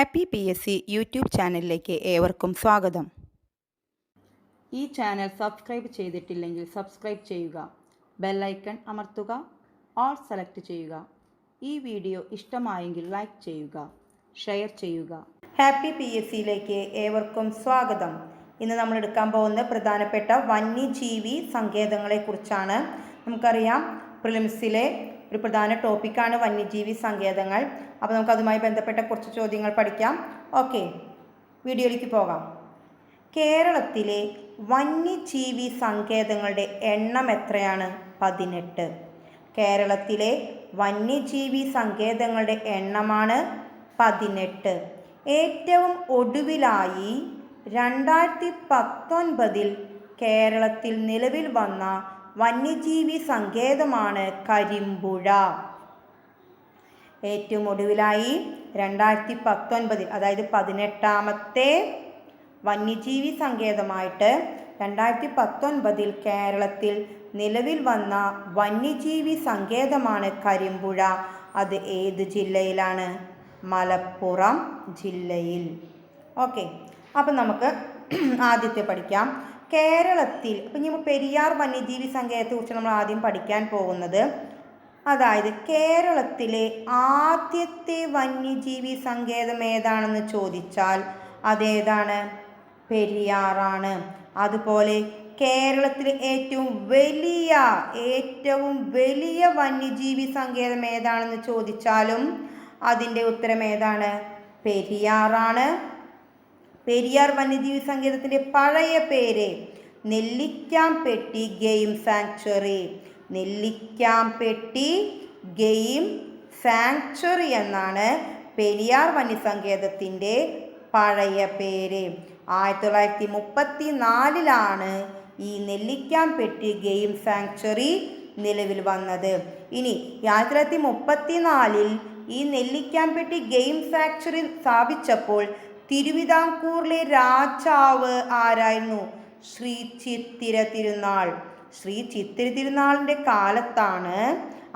Happy P S C YouTube ചാനലിലേക്ക് ഏവർക്കും സ്വാഗതം. ഈ ചാനൽ സബ്സ്ക്രൈബ് ചെയ്തിട്ടില്ലെങ്കിൽ സബ്സ്ക്രൈബ് ചെയ്യുക ബെല്ലൈക്കൺ അമർത്തുക ഓൾ സെലക്ട് ചെയ്യുക. ഈ വീഡിയോ ഇഷ്ടമായെങ്കിൽ ലൈക്ക് ചെയ്യുക ഷെയർ ചെയ്യുക. ഹാപ്പി പി എസ് സിയിലേക്ക് ഏവർക്കും സ്വാഗതം. ഇന്ന് നമ്മൾ എടുക്കാൻ പോകുന്ന പ്രധാനപ്പെട്ട വന്യജീവി സങ്കേതങ്ങളെക്കുറിച്ചാണ്. നമുക്കറിയാം പ്രിലിംസിലെ ഒരു പ്രധാന ടോപ്പിക്കാണ് വന്യജീവി സങ്കേതങ്ങൾ. അപ്പോൾ നമുക്ക് അതുമായി ബന്ധപ്പെട്ട കുറച്ച് ചോദ്യങ്ങൾ പഠിക്കാം. ഓക്കെ വീഡിയോയിലേക്ക് പോകാം. കേരളത്തിലെ വന്യജീവി സങ്കേതങ്ങളുടെ എണ്ണം എത്രയാണ്? പതിനെട്ട്. കേരളത്തിലെ വന്യജീവി സങ്കേതങ്ങളുടെ എണ്ണമാണ് പതിനെട്ട്. ഏറ്റവും ഒടുവിലായി രണ്ടായിരത്തി പത്തൊൻപതിൽ കേരളത്തിൽ നിലവിൽ വന്ന വന്യജീവി സങ്കേതമാണ് കരിമ്പുഴ. ഏറ്റവും ഒടുവിലായി രണ്ടായിരത്തി പത്തൊൻപതിൽ അതായത് പതിനെട്ടാമത്തെ വന്യജീവി സങ്കേതമായിട്ട് രണ്ടായിരത്തി പത്തൊൻപതിൽ കേരളത്തിൽ നിലവിൽ വന്ന വന്യജീവി സങ്കേതമാണ് കരിമ്പുഴ. അത് ഏത് ജില്ലയിലാണ്? മലപ്പുറം ജില്ലയിൽ. ഓക്കെ അപ്പം നമുക്ക് ആദ്യത്തെ പഠിക്കാം. കേരളത്തിൽ ഇപ്പം ഇനി പെരിയാർ വന്യജീവി സങ്കേതത്തെക്കുറിച്ച് നമ്മൾ ആദ്യം പഠിക്കാൻ പോകുന്നത് അതായത് കേരളത്തിലെ ആദ്യത്തെ വന്യജീവി സങ്കേതം ഏതാണെന്ന് ചോദിച്ചാൽ അതേതാണ്? പെരിയാറാണ്. അതുപോലെ കേരളത്തിലെ ഏറ്റവും വലിയ ഏറ്റവും വലിയ വന്യജീവി സങ്കേതം ഏതാണെന്ന് ചോദിച്ചാലും അതിന്റെ ഉത്തരം ഏതാണ്? പെരിയാറാണ്. പെരിയാർ വന്യജീവി സങ്കേതത്തിന്റെ പഴയ പേര് Nellikampetty game sanctuary Nellikampetty game sanctuary എന്നാണ് പെരിയാർ വന്യസങ്കേതത്തിന്റെ പഴയ പേര്. ആയിരത്തി തൊള്ളായിരത്തി മുപ്പത്തി നാലിലാണ് ഈ നെല്ലിക്കാംപെട്ടി ഗെയിം സാങ്ച്വറി നിലവിൽ വന്നത്. ഇനി ആയിരത്തി തൊള്ളായിരത്തി മുപ്പത്തി നാലിൽ ഈ നെല്ലിക്കാംപെട്ടി ഗെയിം സാങ്ച്വറി സ്ഥാപിച്ചപ്പോൾ തിരുവിതാംകൂറിലെ രാജാവ് ആരായിരുന്നു? ശ്രീ ചിത്തിര തിരുനാൾ. ശ്രീ ചിത്തിര തിരുനാളിന്റെ കാലത്താണ്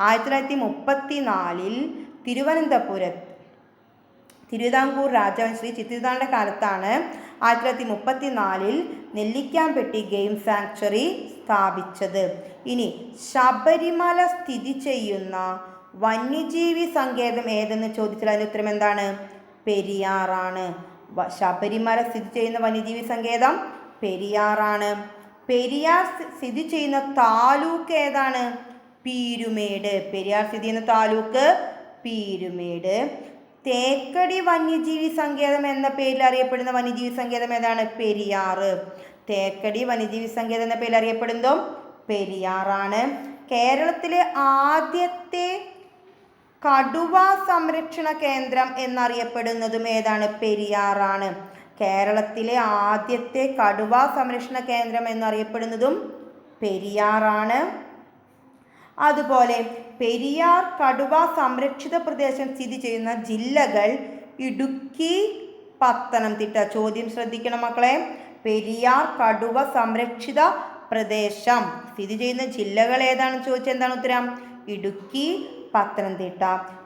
ആയിരത്തി തൊള്ളായിരത്തി മുപ്പത്തി നാലിൽ തിരുവനന്തപുരത്ത് തിരുവിതാംകൂർ രാജാവ് ശ്രീ ചിത്തിരുനാളിന്റെ കാലത്താണ് ആയിരത്തി തൊള്ളായിരത്തി മുപ്പത്തി നാലിൽ നെല്ലിക്കാംപെട്ടി ഗെയിം സാങ്ച്വറി സ്ഥാപിച്ചത്. ഇനി ശബരിമല സ്ഥിതി ചെയ്യുന്ന വന്യജീവി സങ്കേതം ഏതെന്ന് ചോദിച്ചാൽ അതിന് ഉത്തരം എന്താണ്? പെരിയാറാണ്. ശബരിമല സ്ഥിതി ചെയ്യുന്ന വന്യജീവി സങ്കേതം പെരിയാറാണ്. പെരിയാർ സ്ഥി- സ്ഥിതി ചെയ്യുന്ന താലൂക്ക് ഏതാണ്? പീരുമേട്. പെരിയാർ സ്ഥിതി ചെയ്യുന്ന താലൂക്ക് പീരുമേട്. തേക്കടി വന്യജീവി സങ്കേതം എന്ന പേരിൽ അറിയപ്പെടുന്ന വന്യജീവി സങ്കേതം ഏതാണ്? പെരിയാറ് തേക്കടി വന്യജീവി സങ്കേതം എന്ന പേരിൽ അറിയപ്പെടുന്നതും പെരിയാറാണ്. കേരളത്തിലെ ആദ്യത്തെ കടുവ സംരക്ഷണ കേന്ദ്രം എന്നറിയപ്പെടുന്നതും ഏതാണ്? പെരിയാറാണ്. കേരളത്തിലെ ആദ്യത്തെ കടുവ സംരക്ഷണ കേന്ദ്രം എന്നറിയപ്പെടുന്നതും പെരിയാറാണ്. അതുപോലെ പെരിയാർ കടുവ സംരക്ഷിത പ്രദേശം സ്ഥിതി ചെയ്യുന്ന ജില്ലകൾ ഇടുക്കി പത്തനംതിട്ട. ചോദ്യം ശ്രദ്ധിക്കണം മക്കളെ. പെരിയാർ കടുവ സംരക്ഷിത പ്രദേശം സ്ഥിതി ചെയ്യുന്ന ജില്ലകൾ ഏതാണെന്ന് ചോദിച്ചാൽ എന്താണ് ഉത്തരം? ഇടുക്കി പത്തനംതിട്ട.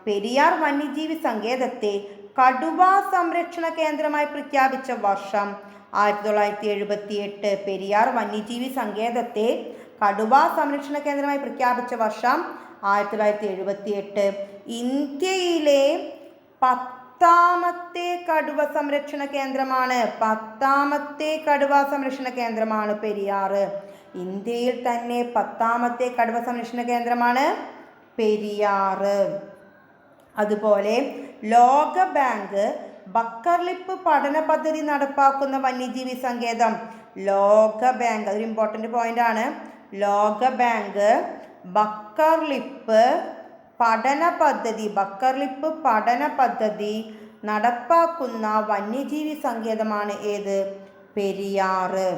പെരിയാർ വന്യജീവി സങ്കേതത്തെ കടുവ സംരക്ഷണ കേന്ദ്രമായി പ്രഖ്യാപിച്ച വർഷം ആയിരത്തി തൊള്ളായിരത്തി എഴുപത്തി എട്ട് പെരിയാർ വന്യജീവി സങ്കേതത്തെ കടുവ സംരക്ഷണ കേന്ദ്രമായി പ്രഖ്യാപിച്ച വർഷം ആയിരത്തി തൊള്ളായിരത്തി എഴുപത്തി എട്ട് ഇന്ത്യയിലെ പത്താമത്തെ കടുവ സംരക്ഷണ കേന്ദ്രമാണ് പത്താമത്തെ കടുവ സംരക്ഷണ കേന്ദ്രമാണ് പെരിയാർ. ഇന്ത്യയിൽ തന്നെ പത്താമത്തെ കടുവ സംരക്ഷണ കേന്ദ്രമാണ് പെരിയാറ് അതുപോലെ ലോക ബാങ്ക് ബക്കർലിപ്പ് പഠന പദ്ധതി നടപ്പാക്കുന്ന വന്യജീവി സങ്കേതം. ലോക ബാങ്ക് അതൊരു ഇമ്പോർട്ടന്റ് പോയിന്റ് ആണ്. ലോക ബാങ്ക് ബക്കർലിപ്പ് പഠന പദ്ധതി ബക്കർലിപ്പ് പഠന പദ്ധതി നടപ്പാക്കുന്ന വന്യജീവി സങ്കേതമാണ് ഏത്? പെരിയാറ്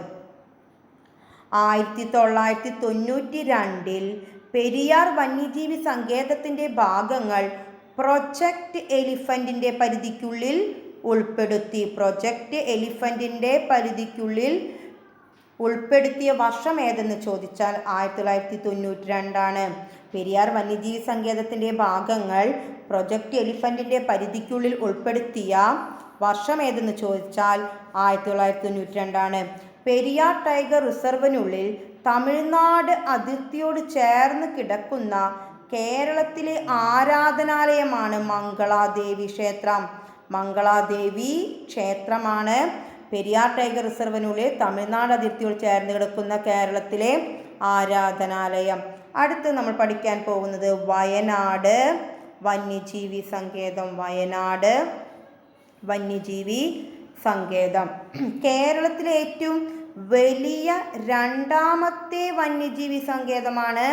ആയിരത്തി തൊള്ളായിരത്തി തൊണ്ണൂറ്റി രണ്ടിൽ പെരിയാർ വന്യജീവി സങ്കേതത്തിന്റെ ഭാഗങ്ങൾ പ്രൊജക്റ്റ് എലിഫന്റിന്റെ പരിധിക്കുള്ളിൽ ഉൾപ്പെടുത്തി. പ്രൊജക്റ്റ് എലിഫന്റിന്റെ പരിധിക്കുള്ളിൽ ഉൾപ്പെടുത്തിയ വർഷം ഏതെന്ന് ചോദിച്ചാൽ ആയിരത്തി തൊള്ളായിരത്തി തൊണ്ണൂറ്റി രണ്ടാണ് പെരിയാർ വന്യജീവി സങ്കേതത്തിന്റെ ഭാഗങ്ങൾ പ്രൊജക്റ്റ് എലിഫന്റിന്റെ പരിധിക്കുള്ളിൽ ഉൾപ്പെടുത്തിയ വർഷം ഏതെന്ന് ചോദിച്ചാൽ ആയിരത്തി തൊള്ളായിരത്തി തൊണ്ണൂറ്റി രണ്ടാണ് പെരിയാർ ടൈഗർ റിസർവിനുള്ളിൽ തമിഴ്നാട് അതിർത്തിയോട് ചേർന്ന് കിടക്കുന്ന കേരളത്തിലെ ആരാധനാലയമാണ് മംഗളാദേവി ക്ഷേത്രം. മംഗളാദേവി ക്ഷേത്രമാണ്. പെരിയാർ ടൈഗർ റിസർവിനുള്ളിൽ തമിഴ്നാട് അതിർത്തിയോട് ചേർന്ന് കിടക്കുന്ന കേരളത്തിലെ ആരാധനാലയം. അടുത്ത് നമ്മൾ പഠിക്കാൻ പോകുന്നത് വയനാട്. വന്യജീവി സങ്കേതം വയനാട് വന്യജീവി സങ്കേതം. കേരളത്തിലെ ഏറ്റവും വലിയ രണ്ടാമത്തെ വന്യജീവി സങ്കേതമാണ്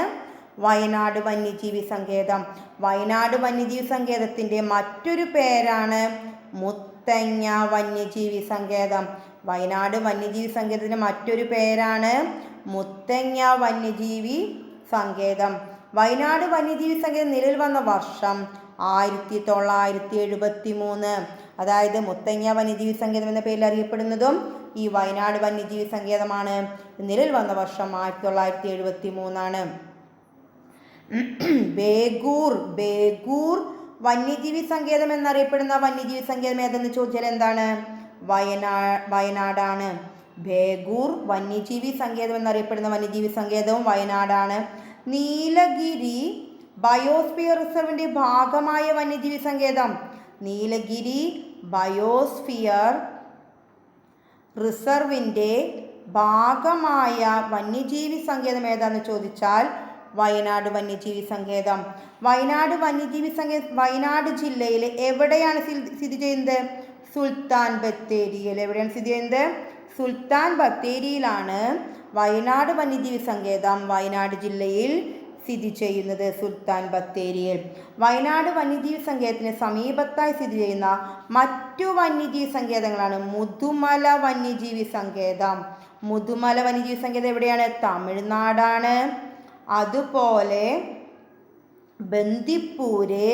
വയനാട് വന്യജീവി സങ്കേതം. വയനാട് വന്യജീവി സങ്കേതത്തിന്റെ മറ്റൊരു പേരാണ് മുത്തങ്ങ വന്യജീവി സങ്കേതം. വയനാട് വന്യജീവി സങ്കേതത്തിന്റെ മറ്റൊരു പേരാണ് മുത്തങ്ങ വന്യജീവി സങ്കേതം. വയനാട് വന്യജീവി സങ്കേതം നിലവിൽ വന്ന വർഷം ആയിരത്തി തൊള്ളായിരത്തി എഴുപത്തി മൂന്ന് അതായത് മുത്തങ്ങ വന്യജീവി സങ്കേതം എന്ന പേരിൽ അറിയപ്പെടുന്നതും ഈ വയനാട് വന്യജീവി സങ്കേതമാണ്. നിലവിൽ വന്ന വർഷം ആയിരത്തി തൊള്ളായിരത്തി എഴുപത്തി മൂന്നാണ് ബേഗൂർ ബേഗൂർ വന്യജീവി സങ്കേതം എന്നറിയപ്പെടുന്ന വന്യജീവി സങ്കേതം ഏതെന്ന് ചോദിച്ചാൽ എന്താണ്? വയനാ വയനാടാണ്. ബേഗൂർ വന്യജീവി സങ്കേതം എന്നറിയപ്പെടുന്ന വന്യജീവി സങ്കേതവും വയനാടാണ്. നീലഗിരി ബയോസ്ഫിയർ റിസർവിന്റെ ഭാഗമായ വന്യജീവി സങ്കേതം. നീലഗിരി ബയോസ്ഫിയർ റിസർവിന്റെ ഭാഗമായ വന്യജീവി സങ്കേതം ഏതാണെന്ന് ചോദിച്ചാൽ വയനാട് വന്യജീവി സങ്കേതം. വയനാട് വന്യജീവി സങ്കേ വയനാട് ജില്ലയിൽ എവിടെയാണ് സ്ഥി- സ്ഥിതി ചെയ്യുന്നത്? സുൽത്താൻ ബത്തേരിയിൽ. എവിടെയാണ് സ്ഥിതി ചെയ്യുന്നത്? സുൽത്താൻ ബത്തേരിയിലാണ് വയനാട് വന്യജീവി സങ്കേതം വയനാട് ജില്ലയിൽ സ്ഥിതി ചെയ്യുന്നത്. സുൽത്താൻ ബത്തേരിയിൽ. വയനാട് വന്യജീവി സങ്കേതത്തിന് സമീപത്തായി സ്ഥിതി ചെയ്യുന്ന മറ്റു വന്യജീവി സങ്കേതങ്ങളാണ് മുതുമല വന്യജീവി സങ്കേതം. മുതുമല വന്യജീവി സങ്കേതം എവിടെയാണ്? തമിഴ്നാടാണ്. അതുപോലെ ബന്ദിപ്പൂര്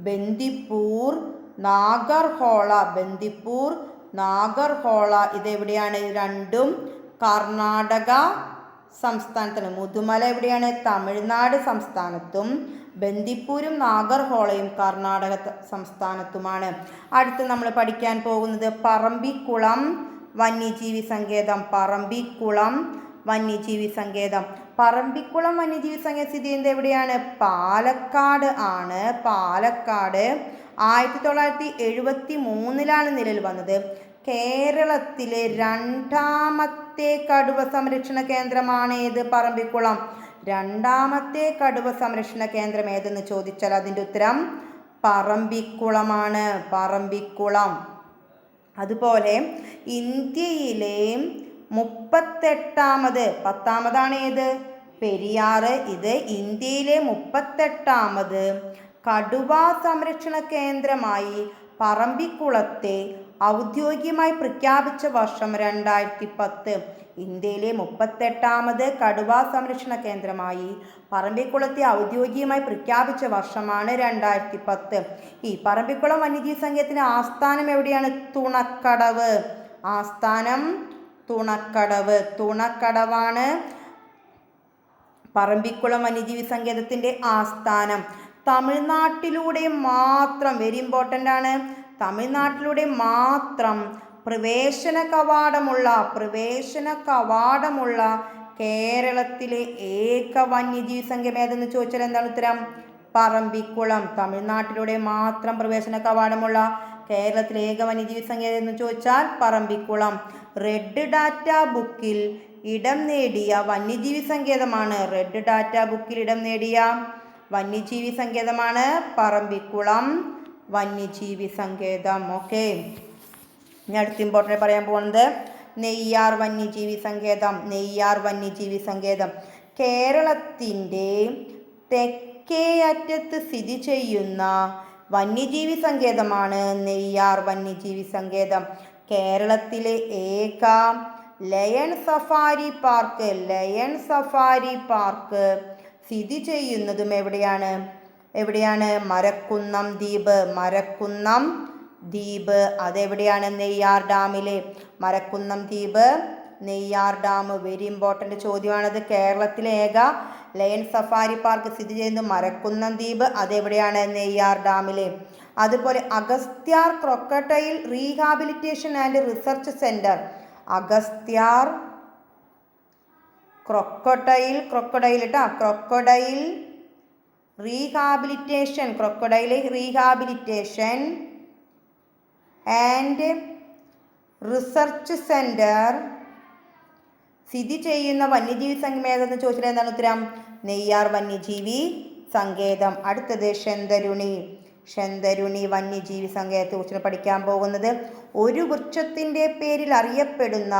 ബന്ദിപ്പൂർ നാഗർഹോള ബന്ദിപ്പൂർ നാഗർഹോള ഇതെവിടെയാണ്? ഇത് രണ്ടും കർണാടക സംസ്ഥാനത്താണ്. മുതുമല എവിടെയാണ്? തമിഴ്നാട് സംസ്ഥാനത്തും ബന്ദിപ്പൂരും നാഗർഹോളയും കർണാടക സംസ്ഥാനത്തുമാണ്. അടുത്ത് നമ്മൾ പഠിക്കാൻ പോകുന്നത് പറമ്പിക്കുളം വന്യജീവി സങ്കേതം പറമ്പിക്കുളം വന്യജീവി സങ്കേതം പറമ്പിക്കുളം വന്യജീവി സങ്കേതം സ്ഥിതി ചെയ്യുന്നത് എവിടെയാണ്? പാലക്കാട് ആണ്. പാലക്കാട് ആയിരത്തി തൊള്ളായിരത്തി എഴുപത്തി മൂന്നിലാണ് നിലവിൽ വന്നത്. കേരളത്തിലെ രണ്ടാമത്തെ കടുവ സംരക്ഷണ കേന്ദ്രമാണ് ഏത്? പറമ്പിക്കുളം. രണ്ടാമത്തെ കടുവ സംരക്ഷണ കേന്ദ്രം ഏതെന്ന് ചോദിച്ചാൽ അതിന്റെ ഉത്തരം പറമ്പിക്കുളമാണ്. പറമ്പിക്കുളം. അതുപോലെ ഇന്ത്യയിലെ മുപ്പത്തെട്ടാമത്. പത്താമതാണ് ഏത് പെരിയാറ്. ഇത് ഇന്ത്യയിലെ മുപ്പത്തെട്ടാമത്. കടുവ സംരക്ഷണ കേന്ദ്രമായി പറമ്പിക്കുളത്തെ ഔദ്യോഗികമായി പ്രഖ്യാപിച്ച വർഷം രണ്ടായിരത്തി പത്ത് ഇന്ത്യയിലെ മുപ്പത്തെട്ടാമത് കടുവ സംരക്ഷണ കേന്ദ്രമായി പറമ്പിക്കുളത്തെ ഔദ്യോഗികമായി പ്രഖ്യാപിച്ച വർഷമാണ് രണ്ടായിരത്തി പത്ത് ഈ പറമ്പിക്കുളം വന്യജീവി സങ്കേതത്തിന്റെ ആസ്ഥാനം എവിടെയാണ്? തുണക്കടവ്. ആസ്ഥാനം തുണക്കടവ്. തുണക്കടവാണ് പറമ്പിക്കുളം വന്യജീവി സങ്കേതത്തിന്റെ ആസ്ഥാനം. തമിഴ്നാട്ടിലൂടെ മാത്രം വെരി ഇമ്പോർട്ടന്റ് ആണ് തമിഴ്നാട്ടിലൂടെ മാത്രം പ്രവേശന കവാടമുള്ള പ്രവേശന കവാടമുള്ള കേരളത്തിലെ ഏക വന്യജീവി സംഘം ഏതെന്ന് ചോദിച്ചാൽ എന്താണ് ഉത്തരം? പറമ്പിക്കുളം. തമിഴ്നാട്ടിലൂടെ മാത്രം പ്രവേശന കവാടമുള്ള കേരളത്തിലെ ഏക വന്യജീവി സങ്കേതം എന്ന് ചോദിച്ചാൽ പറമ്പിക്കുളം. റെഡ് ഡാറ്റ ബുക്കിൽ ഇടം നേടിയ വന്യജീവി സങ്കേതമാണ്. റെഡ് ഡാറ്റ ബുക്കിൽ ഇടം നേടിയ വന്യജീവി സങ്കേതമാണ് പറമ്പിക്കുളം വന്യജീവി സങ്കേതം. ഓക്കെ ഞാൻ അടുത്ത ഇമ്പോർട്ടന്റ് പറയാൻ പോകുന്നത് നെയ്യാർ വന്യജീവി സങ്കേതം. നെയ്യാർ വന്യജീവി സങ്കേതം. കേരളത്തിന്റെ തെക്കേ അറ്റത്ത് സ്ഥിതി ചെയ്യുന്ന വന്യജീവി സങ്കേതമാണ് നെയ്യാർ വന്യജീവി സങ്കേതം. കേരളത്തിലെ ഏക lion safari park lion safari park സ്ഥിതി ചെയ്യുന്നതും എവിടെയാണ്? എവിടെയാണ്? മരക്കുന്നം ദ്വീപ്. മരക്കുന്നം ദ്വീപ് അതെവിടെയാണ് നെയ്യാർ ഡാമിലെ? മരക്കുന്നം ദ്വീപ് നെയ്യാർ ഡാം. വെരി ഇമ്പോർട്ടന്റ് ചോദ്യമാണത്. കേരളത്തിലെ ഏക ലയൺ സഫാരി പാർക്ക് സ്ഥിതി ചെയ്യുന്നത് മരക്കുന്നം ദ്വീപ് അതെവിടെയാണ്? നെയ്യാർ ഡാമിലെ. അതുപോലെ Agasthyar ക്രൊക്കട്ടയിൽ rehabilitation and research centre Agasthyar ക്രൊക്കട്ടയിൽ ക്രൊക്കടയിൽ കേട്ടോ ക്രൊക്കടയിൽ റീഹാബിലിറ്റേഷൻ ക്രൊക്കടയിലെ റീഹാബിലിറ്റേഷൻ ആൻഡ് റിസർച്ച് സെന്റർ സ്ഥിതി ചെയ്യുന്ന വന്യജീവി സങ്കേതം എന്ന് ചോദിച്ചാൽ എന്താണ് ഉത്തരം? നെയ്യാർ വന്യജീവി സങ്കേതം. അടുത്തത് ഷെന്തരുണി ഷെന്തരുണി വന്യജീവി സങ്കേതത്തെ കുറിച്ച് പഠിക്കാൻ പോകുന്നത്. ഒരു വൃക്ഷത്തിന്റെ പേരിൽ അറിയപ്പെടുന്ന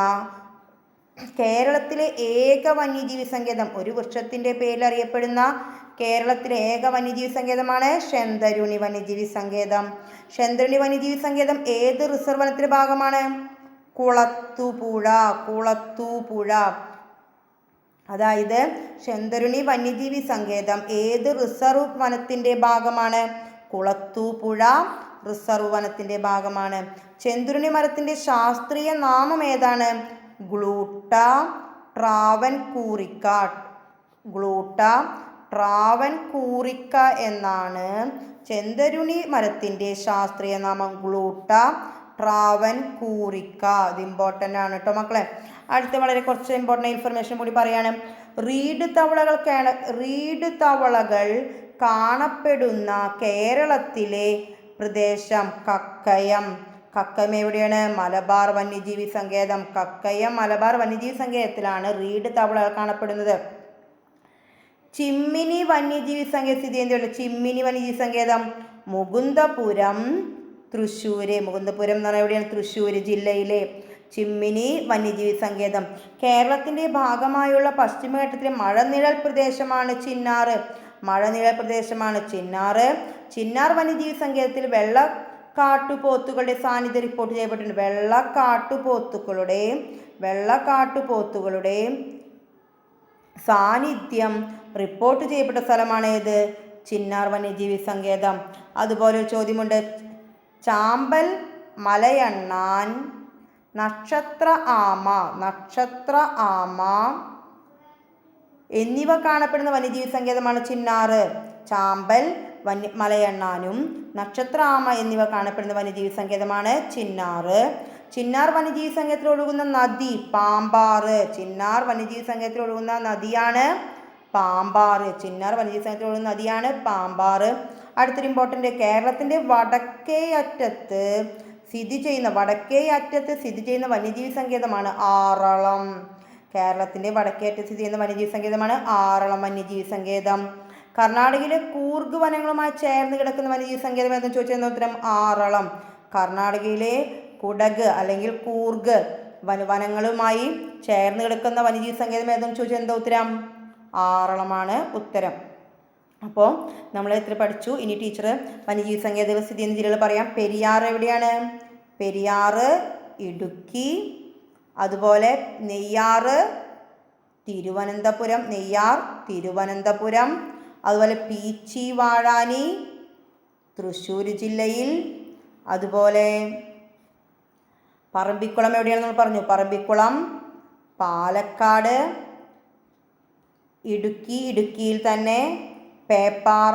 കേരളത്തിലെ ഏക വന്യജീവി സങ്കേതം. ഒരു വൃക്ഷത്തിന്റെ പേരിൽ അറിയപ്പെടുന്ന കേരളത്തിലെ ഏക വന്യജീവി സങ്കേതമാണ് ഷെന്തരുണി വന്യജീവി സങ്കേതം. ഷെന്തരുണി വന്യജീവി സങ്കേതം ഏത് റിസർവ് വനത്തിന്റെ ഭാഗമാണ്? കുളത്തുപുഴ കുളത്തുപുഴ. അതായത് ശന്തരുണി വന്യജീവി സങ്കേതം. ഏത് റിസർവ് വനത്തിന്റെ ഭാഗമാണ്? കുളത്തൂപ്പുഴ റിസർവ് വനത്തിന്റെ ഭാഗമാണ്. ചെന്തുരുണി മരത്തിന്റെ ശാസ്ത്രീയ നാമം ഏതാണ്? ഗ്ലൂട്ട ട്രാവൻ കൂറിക്ക ഗ്ലൂട്ട ട്രാവൻ കൂറിക്ക എന്നാണ് ചെന്തരുണി മരത്തിന്റെ ശാസ്ത്രീയ നാമം. ഗ്ലൂട്ട ട്രാവൻ കൂറിക്ക. ഇത് ഇമ്പോർട്ടന്റ് ആണ് കേട്ടോ മക്കളെ. അടുത്ത വളരെ കുറച്ച് ഇമ്പോർട്ടന്റ് ഇൻഫർമേഷൻ കൂടി പറയാണ്. റീഡ് തവളകൾ റീഡ് തവളകൾ കാണപ്പെടുന്ന കേരളത്തിലെ പ്രദേശം കക്കയം. കക്കയം എവിടെയാണ്? മലബാർ വന്യജീവി സങ്കേതം. കക്കയം മലബാർ വന്യജീവി സങ്കേതത്തിലാണ് റീഡ് തവളകൾ കാണപ്പെടുന്നത്. ചിമ്മിനി വന്യജീവി സങ്കേതം സ്ഥിതി ചിമ്മിനി വന്യജീവി സങ്കേതം മുകുന്ദപുരം തൃശ്ശൂര് മുകുന്ദപുരം എന്ന് പറഞ്ഞാൽ എവിടെയാണ്? തൃശ്ശൂർ ജില്ലയിലെ ചിമ്മിനി വന്യജീവി സങ്കേതം. കേരളത്തിന്റെ ഭാഗമായുള്ള പശ്ചിമഘട്ടത്തിലെ മഴനിഴൽ പ്രദേശമാണ് ചിന്നാറ്. മഴനിഴൽ പ്രദേശമാണ് ചിന്നാറ്. ചിന്നാർ വന്യജീവി സങ്കേതത്തിൽ വെള്ള കാട്ടുപോത്തുകളുടെ സാന്നിധ്യം റിപ്പോർട്ട് ചെയ്യപ്പെട്ടിട്ടുണ്ട്. വെള്ള കാട്ടുപോത്തുക്കളുടെ വെള്ള കാട്ടുപോത്തുകളുടെ സാന്നിധ്യം റിപ്പോർട്ട് ചെയ്യപ്പെട്ട സ്ഥലമാണ് ഏത്? ചിന്നാർ വന്യജീവി സങ്കേതം. അതുപോലെ ഒരു ചോദ്യമുണ്ട്. ചാമ്പൽ മലയണ്ണാൻ നക്ഷത്ര ആമ നക്ഷത്ര ആമ എന്നിവ കാണപ്പെടുന്ന വന്യജീവി സങ്കേതമാണ് ചിന്നാറ്. ചാമ്പൽ വന്യ മലയണ്ണാനും നക്ഷത്ര ആമ എന്നിവ കാണപ്പെടുന്ന വന്യജീവി സങ്കേതമാണ് ചിന്നാറ്. ചിന്നാർ വന്യജീവി സങ്കേതത്തിൽ ഒഴുകുന്ന നദി പാമ്പാറ്. ചിന്നാർ വന്യജീവി സങ്കേതത്തിൽ ഒഴുകുന്ന നദിയാണ് പാമ്പാറ്. ചിന്നാർ വന്യജീവി സങ്കേതത്തിൽ ഒഴുകുന്ന നദിയാണ് പാമ്പാറ്. അടുത്തൊരു ഇമ്പോർട്ടന്റ് കേരളത്തിന്റെ വടക്കേ അറ്റത്ത് സ്ഥിതി ചെയ്യുന്ന വടക്കേ അറ്റത്ത് സ്ഥിതി ചെയ്യുന്ന വന്യജീവി സങ്കേതമാണ് ആറളം. കേരളത്തിന്റെ വടക്കേ അറ്റത്ത് സ്ഥിതി ചെയ്യുന്ന വന്യജീവി സങ്കേതമാണ് ആറളം വന്യജീവി സങ്കേതം. കർണാടകയിലെ കൂർഗ് വനങ്ങളുമായി ചേർന്ന് കിടക്കുന്ന വന്യജീവി സങ്കേതം എന്ന് ചോദിച്ചാൽ ഉത്തരം? ആറളം. കർണാടകയിലെ കുടക് അല്ലെങ്കിൽ കൂർഗ് വന വനങ്ങളുമായി ചേർന്ന് കിടക്കുന്ന വന്യജീവി സങ്കേതം ഏതെന്ന് ചോദിച്ചാൽ എന്താ ഉത്തരം? ആറളമാണ് ഉത്തരം. അപ്പോൾ നമ്മൾ ഇത്ര പഠിച്ചു? ഇനി ടീച്ചർ വന്യജീവി സങ്കേതങ്ങൾ സ്ഥിതി ചെയ്യുന്ന ജില്ലകൾ പറയാം? പെരിയാർ എവിടെയാണ്? പെരിയാർ ഇടുക്കി അതുപോലെ നെയ്യാർ തിരുവനന്തപുരം നെയ്യാർ തിരുവനന്തപുരം അതുപോലെ പീച്ചി വാഴാനി തൃശ്ശൂർ ജില്ലയിൽ അതുപോലെ പറമ്പിക്കുളം എവിടെയാണെന്ന് നമ്മൾ പറഞ്ഞു? പറമ്പിക്കുളം പാലക്കാട് ഇടുക്കി ഇടുക്കിയിൽ തന്നെ പേപ്പാറ.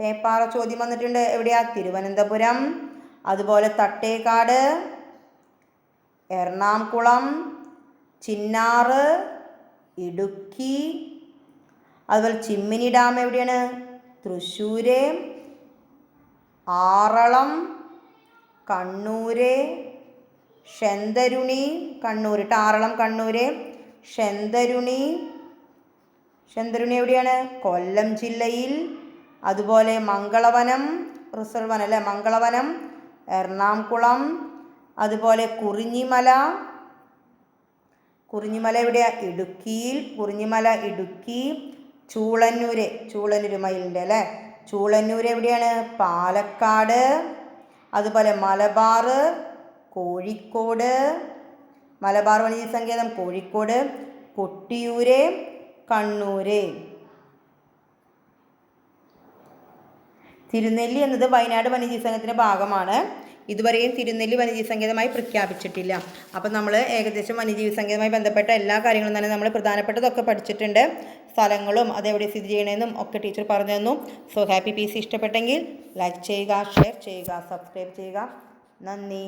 പേപ്പാറ ചോദ്യം വന്നിട്ടുണ്ട്. എവിടെയാ? തിരുവനന്തപുരം. അതുപോലെ തട്ടേക്കാട്. എറണാകുളം. ചിന്നാറ്. ഇടുക്കി. അതുപോലെ ചിമ്മിനി ഡാം എവിടെയാണ്? തൃശ്ശൂർ ആറളം. കണ്ണൂര്. ഷെന്തരുണി. കണ്ണൂർ. ആറളം കണ്ണൂര്. ശന്തരുണി എവിടെയാണ്? കൊല്ലം ജില്ലയിൽ. അതുപോലെ മംഗളവനം റിസർവ് വനം അല്ലേ? മംഗളവനം എറണാകുളം അതുപോലെ കുറിഞ്ഞിമല. കുറിഞ്ഞിമല എവിടെയാ? ഇടുക്കിയിൽ കുറിഞ്ഞിമല ഇടുക്കി. ചൂളന്നൂര്. ചൂളന്നൂര് മയിലിന്റെ അല്ലേ? ചൂളന്നൂർ എവിടെയാണ്? പാലക്കാട്. അതുപോലെ മലബാർ കോഴിക്കോട്. മലബാർ വന്യജീവി സങ്കേതം കോഴിക്കോട്. കൊട്ടിയൂര്. കണ്ണൂര്. തിരുനെല്ലി എന്നത് വയനാട് വന്യജീവി സംഘത്തിന്റെ ഭാഗമാണ്. ഇതുവരെയും തിരുനെല്ലി വന്യജീവി സങ്കേതമായി പ്രഖ്യാപിച്ചിട്ടില്ല. അപ്പം നമ്മൾ ഏകദേശം വന്യജീവി സംഗീതമായി ബന്ധപ്പെട്ട എല്ലാ കാര്യങ്ങളും തന്നെ നമ്മൾ പ്രധാനപ്പെട്ടതൊക്കെ പഠിച്ചിട്ടുണ്ട്. സ്ഥലങ്ങളും അതെവിടെ സ്ഥിതി ചെയ്യണമെന്നും ഒക്കെ ടീച്ചർ പറഞ്ഞു തന്നു. സോ ഹാപ്പി പീസ് ഇഷ്ടപ്പെട്ടെങ്കിൽ ലൈക്ക് ചെയ്യുക ഷെയർ ചെയ്യുക സബ്സ്ക്രൈബ് ചെയ്യുക. നന്ദി.